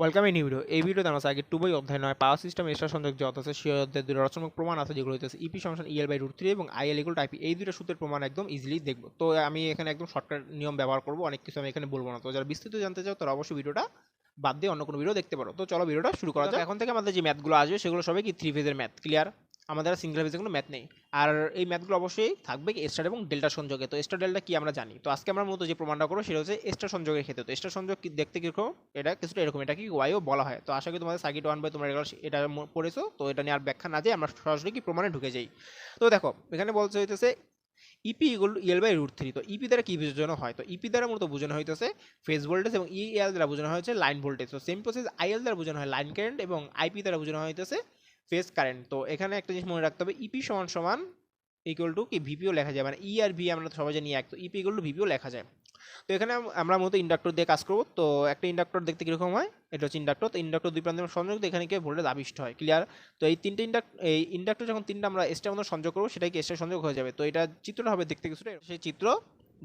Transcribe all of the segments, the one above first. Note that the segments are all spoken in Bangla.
ওয়েলকাম এই নিউ ভিডিও। এই ভিডিওতে আমরা আগে টু বই অধ্যায় নয়, পাওয়ার সিস্টেম, এক্সট্রা সংযোগ যত আছে সেই অধ্যায় দুটো রচনামূলক প্রমাণ আছে, যেগুলো হচ্ছে EP function EL by root three এবং আইএল ইকুয়াল টাইপি এই দুটো সূত্রের প্রমাণ একদম ইজিলি দেখব। তো আমি এখানে একদম শর্টকাট নিয়ম ব্যবহার করব, অনেক কিছু আমি এখানে বলব না। তো যারা বিস্তৃত জানতে চাও, তারা অবশ্যই ভিডিওটা বাদ দিয়ে অন্য কোনো ভিডিও দেখতে পারো। তো চলো ভিডিওটা শুরু করা যাক। এখন থেকে আমাদের যে ম্যাথগুলো আসবে, সেগুলো সবাই কি থ্রি ফেজের ম্যাথ ক্লিয়ার আমাদের সিঙ্গেল ফেজের কোনো ম্যাথ নেই। আর এই ম্যাথগুলো অবশ্যই থাকবে স্টার এবং ডেল্টা সংযোগে। তো স্টার ডেল্টা কি আমরা জানি? তো আজকে আমরা মূলত যে প্রমাণটা করব সেটা হচ্ছে স্টার সংযোগের ক্ষেত্রে। তো স্টার সংযোগ দেখতে কীরকম? এটা কিছুটা এরকম, এটা কি ওয়াইও বলা হয়। তো আশা করি তোমাদের সার্কিট ওয়ান বাই তোমরা এটা পড়েছো। তো এটা নিয়ে আর ব্যাখ্যা না যায় আমরা সরাসরি কি প্রমাণে ঢুকে যাই। তো দেখো, এখানে বলতে হইতেছে EP equal EL by root three তো ইপি দ্বারা কি বোঝানো হয়? তো ইপি দ্বারা মূলত বোঝানো হইতেছে ফেজ ভোল্টেজ এবং ইএল দ্বারা বোঝানো হয়েছে লাইন ভোল্টেজ তো সেম প্রসেস আইএল দ্বারা বোঝানো হয় লাইন কারেন্ট এবং আইপি দ্বারা বোঝানো হইতেছে ফেজ কারেন্ট। তো এখানে একটা জিনিস মনে রাখতে হবে ইপি সমান সমান ইকুয়াল টু কি? ভিপিও লেখা যায়। মানে ই আর ভি আমরা সবাই জানি এক, তো ইপি ইকুয়াল টু ভিপিও লেখা যায়। তো এখানে আমরা মূলত ইন্ডাক্টর দিয়ে কাজ করব। তো একটা ইন্ডাক্টর দেখতে কীরকম হয়? এটা হচ্ছে ইন্ডাক্টর। তো ইন্ডাক্টর দুই প্রান্তে সংযোগ এখানে কি ভোল্টেজ আবিষ্ট হয়। ক্লিয়ার তো এই তিনটে ইন্ডাক্ট এই ইন্ডাক্টর যখন তিনটা আমরা এক্সট্রা মধ্যে সংযোগ করব, সেটাই কি এক্সট্রা সংযোগ হয়ে যাবে। তো এটা চিত্রটা হবে দেখতে কিছুটা। সেই চিত্র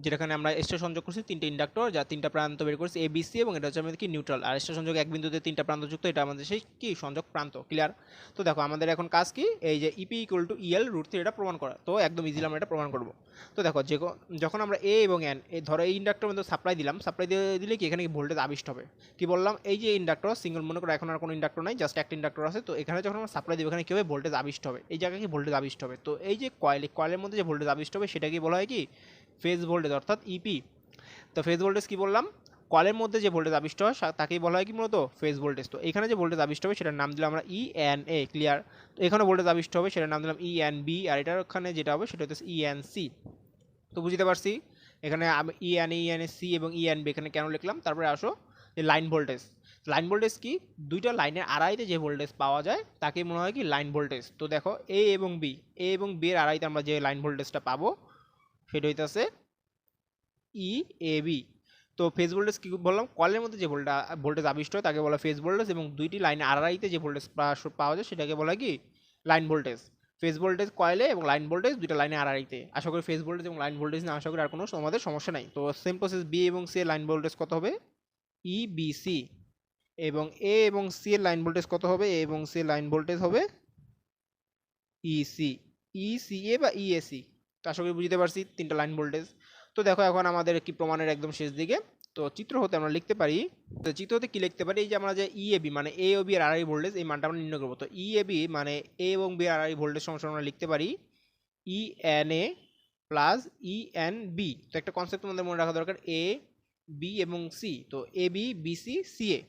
যেখানে আমরা এক্সট্রা সংযোগ করছি, তিনটে ইন্ডাক্টর, যা তিনটা প্রান্ত বের করছি এ বিসি এবং এটা হচ্ছে আমাদের কি নিউট্রাল আর এক্সট্রা সংযোগ এক বিন্দুতে তিনটা প্রান্ত যুক্ত এটা আমাদের সেই কি সংযোগ প্রান্ত ক্লিয়ার তো দেখো, আমাদের এখন কাজ কি? এই যে EP equal to EL root three এটা প্রমাণ করা। তো একদম ইজিলি আমরা এটা প্রমাণ করব। তো দেখো, যে যখন আমরা এ এবং এন এই ধরো এই ইন্ডাক্টর মধ্যে সাপ্লাই দিলাম সাপ্লাই দিয়ে দিলে কি এখানে কি ভোল্টেজ আবিষ্ট হবে? কি বললাম? এই যে ইন্ডাক্টর সিঙ্গেল মনে করো এখন আর কোনো ইন্ডাক্টর নাই জাস্ট একটা ইন্ডাক্টর আছে, তো এখানে যখন আমরা সাপ্লাই দিব, এখানে কি হবে? ভোল্টেজ আবিষ্ট হবে। এই জায়গায় কি ভোল্টেজ আবিষ্ট হবে? তো এই যে কয়েল কয়েলের মধ্যে যে ভোল্টেজ আবিষ্ট হবে, সেটাকে বলা হয় কি? ফেজ ভোল্টেজ অর্থাৎ ইপি তো ফেজ ভোল্টেজ কি বললাম? কয়েলের মধ্যে যে ভোল্টেজ আবিষ্ট হয় তাকেই বলা হয় কি মূলত? ফেজ ভোল্টেজ তো এখানে যে ভোল্টেজ আবিষ্ট হবে, সেটার নাম দিলাম আমরা ই এন এ ক্লিয়ার তো এখানে ভোল্টেজ আবিষ্ট হবে, সেটার নাম দিলাম ই এন বি আর এটার ওখানে যেটা হবে, সেটা হচ্ছে ই এন সি তো বুঝতে পারছি? এখানে E N E N C এবং ই এন বি এখানে কেন লিখলাম? তারপরে আসো, যে লাইন ভোল্টেজ লাইন ভোল্টেজ কি? দুইটা লাইনের আড়াইতে যে ভোল্টেজ পাওয়া যায় তাকে মনে হয় কি লাইন ভোল্টেজ তো দেখো এ এবং বি এ এবং বি এর আড়াইতে আমরা যে লাইন ভোল্টেজটা পাবো সেটা হইতেছে ই এ বি তো ফেজ ভোল্টেজ কি বললাম? কলের মধ্যে যে ভোল্টা ভোল্টেজ আবিষ্ট হয়, তাকে বলা ফেজ ভোল্টেজ এবং দুইটি লাইন আড়াইতে যে ভোল্টেজ পাওয়া যায়, সেটাকে বলা কি? লাইন ভোল্টেজ ফেজ ভোল্টেজ কয়েলে এবং লাইন ভোল্টেজ দুইটা লাইনে আড়াইতে আশা করি ফেজ ভোল্টেজ এবং লাইন ভোল্টেজ না, আশা করি আর কোনো আমাদের সমস্যা নাই। তো সেম প্রসেস বি এবং সি এর লাইন ভোল্টেজ কত হবে? ই বি সি এবং এ এবং সি এর লাইন ভোল্টেজ কত হবে? এ এবং সি এর লাইন ভোল্টেজ হবে ই সি ই সি এ বা ই এ সি তো আশা করি বুঝতে পারছি, তিনটা লাইন ভোল্টেজ তো দেখো এখন আমাদের কি প্রমাণের একদম শেষ দিকে। তো চিত্র হতে আমরা লিখতে পারি, তো চিত্র হতে কি লিখতে পারি? এই যে আমরা যে ই এ বি মানে এ ও বি আর আর আড়াই ভোল্টেজ এই মানটা আমরা নির্ণয় করব। তো ই এ বি মানে এ এবং বি এর আড়াই ভোল্টেজ সমস্যা আমরা লিখতে পারি E N A plus E N B তো একটা কনসেপ্ট তোমাদের মনে রাখা দরকার এ বি এবং সি তো A B B C C A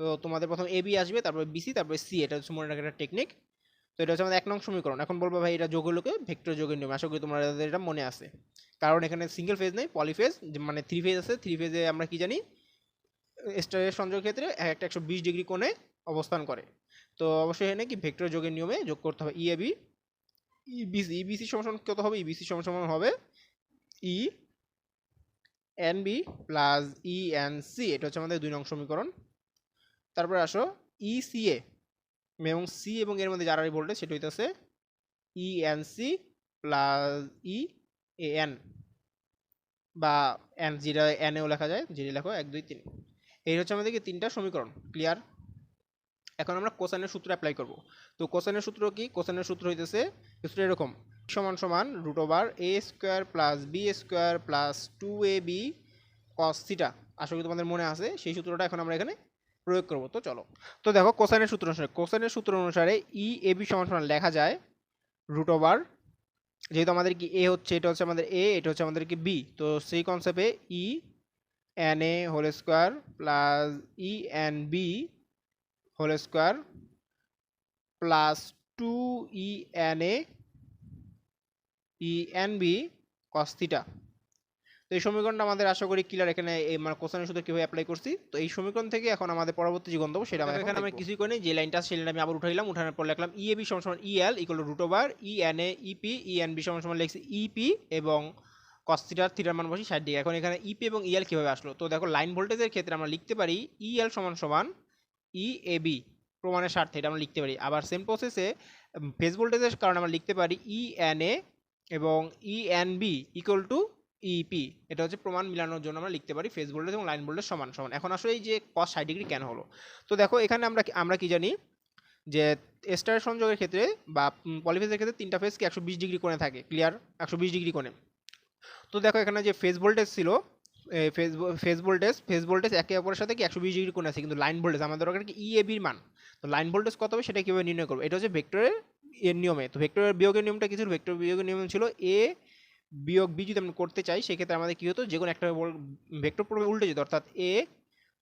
তো তোমাদের প্রথম এ বি আসবে, তারপরে বিসি তারপরে সি এটা হচ্ছে মনে রাখার একটা টেকনিক তো এটা হচ্ছে আমাদের এক নং সমীকরণ। এখন বলব ভাই, এটা যোগ হলো ভেক্টর যোগের নিয়ম। আশা করি তোমার এটা মনে আছে। কারণ এখানে সিঙ্গেল ফেজ নেই পলিফেজ মানে থ্রি ফেজ আছে থ্রি ফেজে আমরা কি জানি? স্টারের সংযোগ ক্ষেত্রে এক একটা একশো বিশ ডিগ্রি কোণে অবস্থান করে। তো অবশ্যই এখানে কি? ভেক্টর যোগের নিয়মে যোগ করতে হবে। ইএবি ইবিসি ইবিসি সমান কত হবে? ইবিসি সমান সমান হবে E N B plus E N C এটা হচ্ছে আমাদের দুই নং সমীকরণ। তারপরে আসো ই সি এ এবং সি এবং এর মধ্যে যারা ভোল্টেজ সেটা হইতেছে E N C plus E A N বা এন যেটা এনএও লেখা যায় যেটা লেখো, এক, দুই, তিন। এই হচ্ছে আমাদেরকে তিনটা সমীকরণ, ক্লিয়ার? এখন আমরা কোসাইনের সূত্র অ্যাপ্লাই করব। তো কোসাইনের সূত্র কি? কোসাইনের সূত্র হইতেছে সূত্র এরকম সমান সমান root over A square plus B square plus two A B cos theta আশা করি তোমাদের মনে আছে, সেই সূত্রটা এখন আমরা এখানে প্রয়োগ করব। তো চলো। তো দেখো কোসাইনের সূত্র অনুসারে কোসাইনের সূত্র অনুসারে ই এ বি সমান সমান লেখা যায় রুট ওভার যেহেতু আমাদের কি এ হচ্ছে, এটা হচ্ছে আমাদের এ এটা হচ্ছে আমাদের কি বি তো সেই কনসেপ্টে E N A whole square plus E N B whole square plus two E N A E N B cos theta তো এই সমীকরণটা আমাদের আশা করি ক্লিয়ার এখানে এই মানে কোশ্চেনের শুধু কীভাবে অ্যাপ্লাই করছি? তো এই সমীকরণ থেকে এখন আমাদের পরবর্তী যে গন্তব্য সেটা আমরা এখানে আমি কিছুই করি যে লাইনটা সেই লাইনটা আমি আবার উঠাইলাম উঠানোর পর লিখলাম ই এ বি সমান সমান E L equal root over E N A EP E N B সমান সমান লিখছি ইপি এবং কস থিটার থিটার মান বসি ষাট ডিগ্রি। এখন এখানে ইপি এবং ইএল কীভাবে আসলো? তো দেখো লাইন ভোল্টেজের ক্ষেত্রে আমরা লিখতে পারি ইএল সমান সমান ই এ বি প্রমাণের স্বার্থে এটা আমরা লিখতে পারি। আবার সেম প্রসেসে ফেজ ভোল্টেজের কারণে আমরা লিখতে পারি ই এন এ এবং E N B equal to EP এটা হচ্ছে প্রমাণ মিলানোর জন্য আমরা লিখতে পারি ফেস ভোল্টেজ এবং লাইন ভোল্টেজ সমান সমান। এখন আসলে এই যে কস ষাট ডিগ্রি কেন হলো? তো দেখো এখানে আমরা আমরা কি জানি যে স্টার সংযোগের ক্ষেত্রে বা পলিফেজের ক্ষেত্রে তিনটা ফেজ কি একশো বিশ ডিগ্রি কোণে থাকে ক্লিয়ার একশো বিশ ডিগ্রি কোণে। তো দেখো এখানে যে ফেজ ভোল্টেজ ছিল phase phase voltage phase voltage একে অপরের সাথে কি একশো বিশ ডিগ্রি কোণে আছে? কিন্তু লাইন ভোল্টেজ আমাদের দরকার কি ইএবির মান। তো লাইন ভোল্টেজ কত হবে সেটা কীভাবে নির্ণয় করব? এটা হচ্ছে ভেক্টরের এর নিয়মে। তো ভেক্টরের বিয়োগের নিয়মটা কিছু ভেক্টর বিয়োগের নিয়ম ছিল এ বিয়োগ বি যদি আমরা করতে চাই, সেক্ষেত্রে আমাদের কী হতো? যে কোনো একটা ভেক্টর পুরো উল্টে যেত, অর্থাৎ এ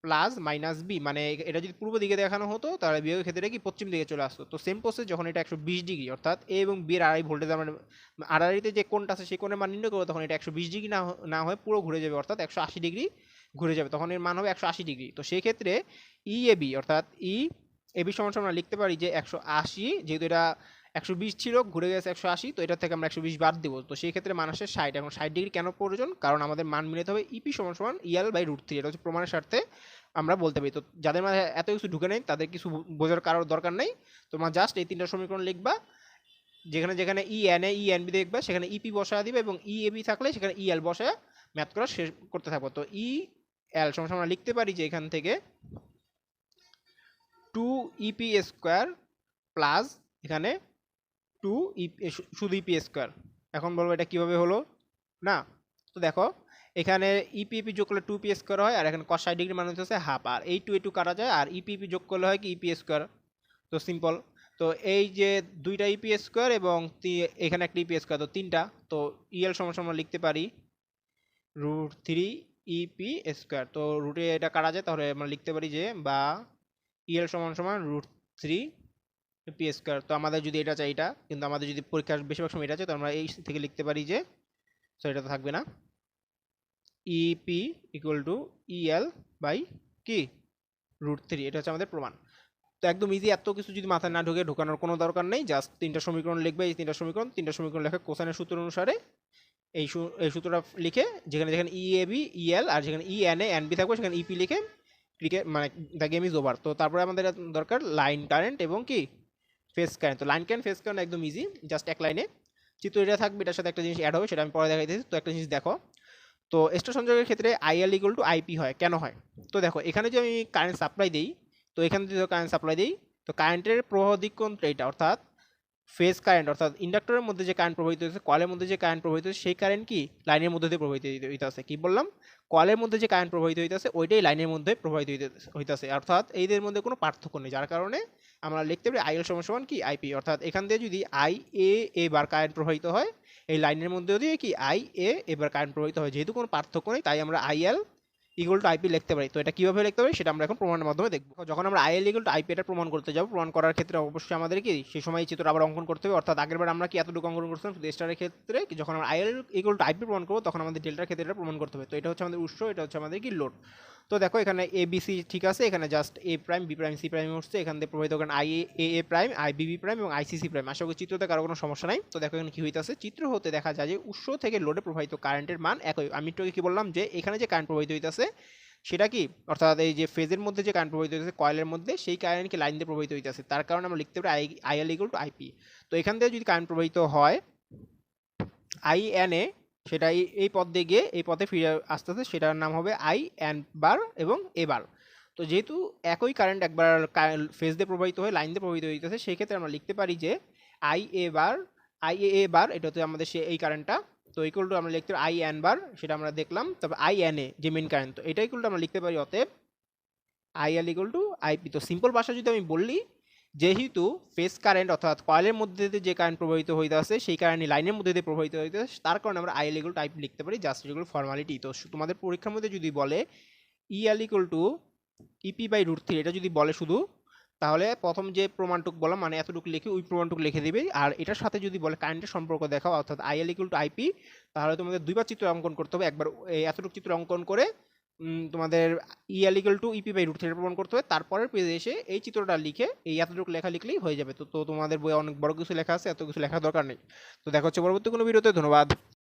প্লাস মাইনাস বি মানে এটা যদি পূর্ব দিকে দেখানো হতো, তাহলে বিয়োগের ক্ষেত্রে কি পশ্চিম দিকে চলে আসতো। তো সেম প্রসেস যখন এটা একশো বিশ ডিগ্রি, অর্থাৎ এ এবং বি এর আড়াই ভোল্টেজ আমরা আড়াইতে যে কোনটা আছে, সেই কোণের মান নির্ণয় করব, তখন এটা একশো বিশ ডিগ্রি না না হয়ে পুরো ঘুরে যাবে, অর্থাৎ একশো আশি ডিগ্রি ঘুরে যাবে। তখন এর মান হবে একশো আশি ডিগ্রি। তো সেই ক্ষেত্রে ই এ বি অর্থাৎ ই এ বি সমান সমান আমরা লিখতে পারি যে একশো আশি, যেহেতু এটা একশো বিশ ছিল, ঘুরে গেছে একশো আশি, তো এটা থেকে আমরা একশো বিশ বাদ দেবো। তো সেই ক্ষেত্রে মান আসে ষাট এখন ষাট ডিগ্রি কেন প্রয়োজন? কারণ আমাদের মান মিলাতে হবে ইপি সমান সমান ইএল বাই রুট থ্রি এটা হচ্ছে প্রমাণের স্বার্থে আমরা বলতে পারি। তো যাদের মাঝে এত কিছু ঢুকে নেই, তাদের কিছু বোঝার কারোর দরকার নেই। তোমরা জাস্ট এই তিনটা সমীকরণ লিখবা। যেখানে যেখানে E N A E N B দেখবা, সেখানে ইপি বসায় দিবে এবং ই এ বি থাকলে সেখানে ই এল বসায় ম্যাথ করা শেষ করতে থাকব তো ই এল সমান আমরা লিখতে পারি যে এখান থেকে টু ইপি স্কোয়ার প্লাস এখানে টু শুধু ইপি স্কোয়ার এখন বলব এটা কীভাবে হলো? না, তো দেখো, এখানে ইপি ইপি যোগ করলে টু পি স্কোয়ার হয়, আর এখানে কস ষাট ডিগ্রি মানে হচ্ছে হাফ আর এই টু এ টু কাটা যায়, আর ইপি ইপি যোগ করলে হয় কি ইপি স্কোয়ার তো সিম্পল তো এই যে দুইটা ইপি স্কোয়ার এবং এখানে একটা ইপি স্কোয়ার তো তিনটা, তো ইএল সমান সমান লিখতে পারি রুট থ্রি ইপি স্কোয়ার তো রুটে এটা কাটা যায়, তাহলে আমরা লিখতে পারি যে বা ইএল সমান সমান রুট থ্রি পি স্কোয়ার তো আমাদের যদি এটা চাই, এটা, কিন্তু আমাদের যদি পরীক্ষার বেশিরভাগ সময় এটা চাই, তো আমরা এই থেকে লিখতে পারি যে সো এটা তো থাকবে না EP equal to EL by কি রুট থ্রি এটা হচ্ছে আমাদের প্রমাণ। তো একদম ইজি এত কিছু যদি মাথায় না ঢুকে, ঢোকানোর কোনো দরকার নেই জাস্ট তিনটা সমীকরণ লিখবে, এই তিনটা সমীকরণ তিনটা সমীকরণ লেখা কোসাইনের সূত্র অনুসারে এই এই সূত্রটা লিখে, যেখানে যেখানে ই এ বি ইএল আর যেখানে E N A N B থাকবে, সেখানে ইপি লিখে ক্রিকেট মানে দ্য গেম ইজ ওভার তো তারপরে আমাদের দরকার লাইন কারেন্ট এবং কি? ফেস কারেন্ট তো লাইন কারেন্ট ফেস কারেন্ট একদম ইজি জাস্ট এক লাইনে চিত্র এটা থাকবে, এটার সাথে একটা জিনিস অ্যাড হবে, সেটা আমি পরে দেখাইতেছি। তো একটা জিনিস দেখো, তো স্টার সংযোগের ক্ষেত্রে আইএল ইকুয়াল টু আইপি হয়, কেন হয়? তো দেখো, এখানে যদি আমি কারেন্ট সাপ্লাই দিই, তো এখানে যদি কারেন্ট সাপ্লাই দিই, তো কারেন্টের প্রবাহ দিক কোনটা এটা, অর্থাৎ ফেজ কারেন্ট অর্থাৎ ইন্ডাক্টরের মধ্যে যে কারেন্ট প্রবাহিত হচ্ছে কলের মধ্যে যে কারেন্ট প্রবাহিত হচ্ছে সেই কারেন্ট কি? লাইনের মধ্যে দিয়ে প্রবাহিত হইতেছে। কি বললাম? কলের মধ্যে যে কারেন্ট প্রবাহিত হইতেছে, ওইটাই লাইনের মধ্যে প্রবাহিত হইতেছে। অর্থাৎ এইদের মধ্যে কোনো পার্থক্য নেই, যার কারণে আমরা লিখতে পারি আইএল সমান সমান কি? আইপি অর্থাৎ এখান দিয়ে যদি আই এ এবার কারেন্ট প্রবাহিত হয়, এই লাইনের মধ্যে দিয়ে কি? আই এ এবার কারেন্ট প্রবাহিত হয়। যেহেতু কোনো পার্থক্য নেই, তাই আমরা আইএল ইকুয়াল টু আইপি লিখতে পারি। তো এটা কীভাবে লিখতে পারি? সেটা আমরা এখন প্রমাণের মাধ্যমে দেখব। যখন আমরা আইএল ইকুয়াল টু আইপি এটা প্রমাণ করতে যাব, প্রমাণ করার ক্ষেত্রে অবশ্যই আমাদের কি? সেই সময় চিত্র আবার অঙ্কন করতে হবে। অর্থাৎ আগেরবার আমরা কি এতটুকু অঙ্কন করছিলাম? শুধু স্টারের ক্ষেত্রে যখন আমরা আইএল ইকুয়াল টু আইপি প্রমাণ করব, তখন আমাদের ডেল্টার ক্ষেত্রে এটা প্রমাণ করতে হবে। তো এটা হচ্ছে আমাদের উৎস, এটা হচ্ছে আমাদের কি? লোড তো দেখো এখানে এ বি সি ঠিক আছে, এখানে just A prime B prime C prime হচ্ছে এখান থেকে প্রভাবিত করেন I A A prime I B B prime এবং আই সি সি প্রাইম আশা করি চিত্রতে কারও কোনো সমস্যা নাই। তো দেখো এখানে কি হইতেছে, চিত্র হতে দেখা যায় যে উৎস থেকে লোডে প্রবাহিত কারেন্টের মান একই। আমি একটু কি বললাম যে এখানে যে কারেন্ট প্রবাহিত হইতেছে, সেটা কি? অর্থাৎ এই যে ফেজের মধ্যে যে কারেন্ট প্রবাহিত হইতেছে কয়েলের মধ্যে, সেই কারেন্টকে লাইন দিয়ে প্রবাহিত হইতেছে। তার কারণে আমরা লিখতে পারি I IL equal to IP তো এখান থেকে যদি কারেন্ট প্রবাহিত হয় আই এন এ সেটা এই- এই পথ দিয়ে গিয়ে, এই পথে ফিরে আসতে আসতে সেটার নাম হবে আই এন বার এবং এ বার তো যেহেতু একই কারেন্ট একবার ফেজ দিয়ে প্রবাহিত হয়ে লাইন দিয়ে প্রবাহিত হইতেছে সেই ক্ষেত্রে আমরা লিখতে পারি যে I A bar I A বার এটা আমাদের সে এই কারেন্টটা তো ইকুয়াল টু আমরা লিখতে পারি আই এন বার সেটা আমরা দেখলাম। তবে আই এন এ যে মেন কারেন্ট তো এটা ইকুয়াল আমরা লিখতে পারি অতএব I L equal to IP তো সিম্পল ভাষা যদি আমি বললি যেহেতু ফেস কারেন্ট অর্থাৎ কয়েলের মধ্যে যে কারেন্ট প্রবাহিত হইতে আছে, সেই কারেন্ট লাইনের মধ্যে দিয়ে প্রবাহিত হইতে তার কারণে আমরা আইএল ইকুয়াল টাইপ লিখতে পারি জাস্ট ইকুয়াল ফর্মালিটি তো তোমাদের পরীক্ষার মধ্যে যদি বলে EL equal to EP by root three এটা যদি বলে শুধু, তাহলে প্রথম যে প্রমাণটুক বললাম মানে এতটুকু লিখে ওই প্রমাণটুকু লিখে দিবে। আর এটার সাথে যদি বলে কারেন্টের সম্পর্ক দেখাও, অর্থাৎ আইএল ইকুয়াল টু আইপি তাহলে তোমাদের দুইবার চিত্র অঙ্কন করতে হবে। একবার এতটুকু চিত্র অঙ্কন করে তোমাদের E equal to EP by root three প্রমাণ করতে হবে। তারপরের পেজে এসে এই চিত্রটা লিখে এই এতটুকু লেখা লিখলেই হয়ে যাবে। তো তো তোমাদের বইয়ে অনেক বড় কিছু লেখা আছে, এত কিছু লেখার দরকার নেই। তো দেখা হচ্ছে পরবর্তী কোনো ভিডিওতে। ধন্যবাদ।